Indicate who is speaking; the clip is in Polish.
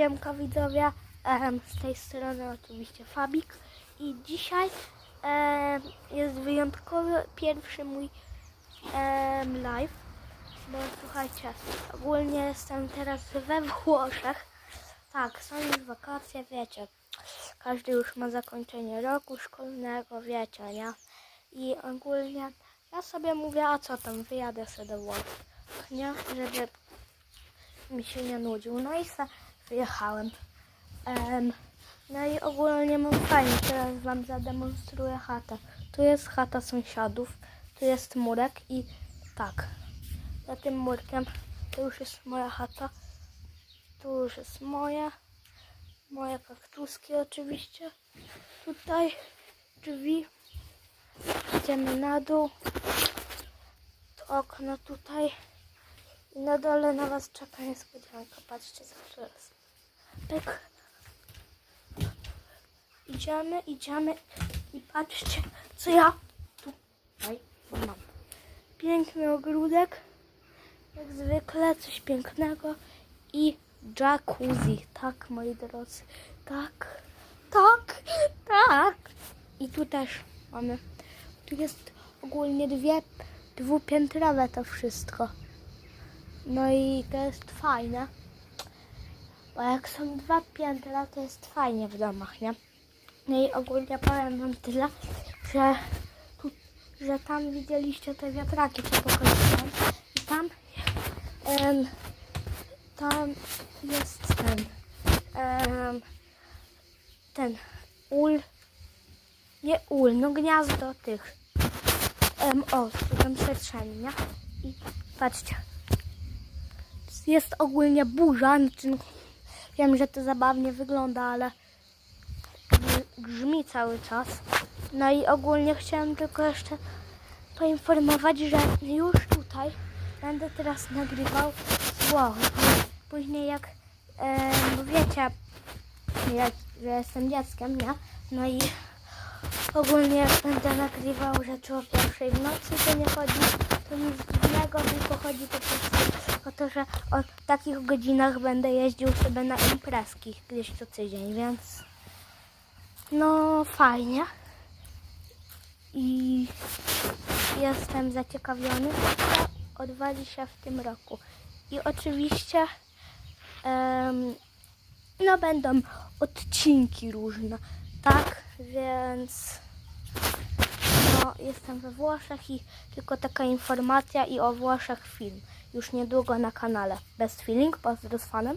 Speaker 1: Siemka widzowie, em, z tej strony oczywiście Fabik i dzisiaj em, jest wyjątkowy pierwszy mój em, live, bo słuchajcie, ogólnie jestem teraz we Włoszech, tak, są już wakacje, wiecie, każdy już ma zakończenie roku szkolnego, wiecie, nie? I ogólnie ja sobie mówię, a co tam, wyjadę sobie do Włoch, nie? Żeby mi się nie nudził. No i se wyjechałem. Em, no i ogólnie mam fajnie. Teraz wam zademonstruję chatę. Tu jest chata sąsiadów. Tu jest murek i tak. Za tym murkiem to już jest moja chata. Tu już jest moja. Moje kaktuski oczywiście. Tutaj drzwi. Idziemy na dół. To okno tutaj. I na dole na was czeka niespodzianka. Patrzcie, zawsze jest. Pyk. Idziemy, idziemy i patrzcie, co ja tutaj mam. Piękny ogródek, jak zwykle, coś pięknego i jacuzzi. Tak, moi drodzy, tak, tak, tak. I tu też mamy, tu jest ogólnie dwie, dwupiętrowe to wszystko. No i to jest fajne. Bo jak są dwa piętra, to jest fajnie w domach, nie? No i ogólnie powiem wam tyle, że, tu, że tam widzieliście te wiatraki, co pokazywałem. I tam, em, tam jest ten, em, ten ul, nie ul, no gniazdo tych, em, o, tu tam przestrzeni, nie? I patrzcie, jest ogólnie burza. Znaczy, wiem, że to zabawnie wygląda, ale gr- grzmi cały czas. No i ogólnie chciałem tylko jeszcze poinformować, że już tutaj będę teraz nagrywał z Włoch. Później jak, e, wiecie, jak, że jestem dzieckiem, nie? No i ogólnie będę nagrywał rzeczy o pierwszej w nocy, to nie chodzi to nic dziwnego, tylko chodzi po prostu to, że o takich godzinach będę jeździł sobie na imprezki gdzieś co tydzień, więc no fajnie. I jestem zaciekawiony, co odwali się w tym roku. I oczywiście em, no będą odcinki różne, tak? Więc no, jestem we Włoszech i tylko taka informacja i o Włoszech film. Już niedługo na kanale. Best Feeling, pozdro z fanem.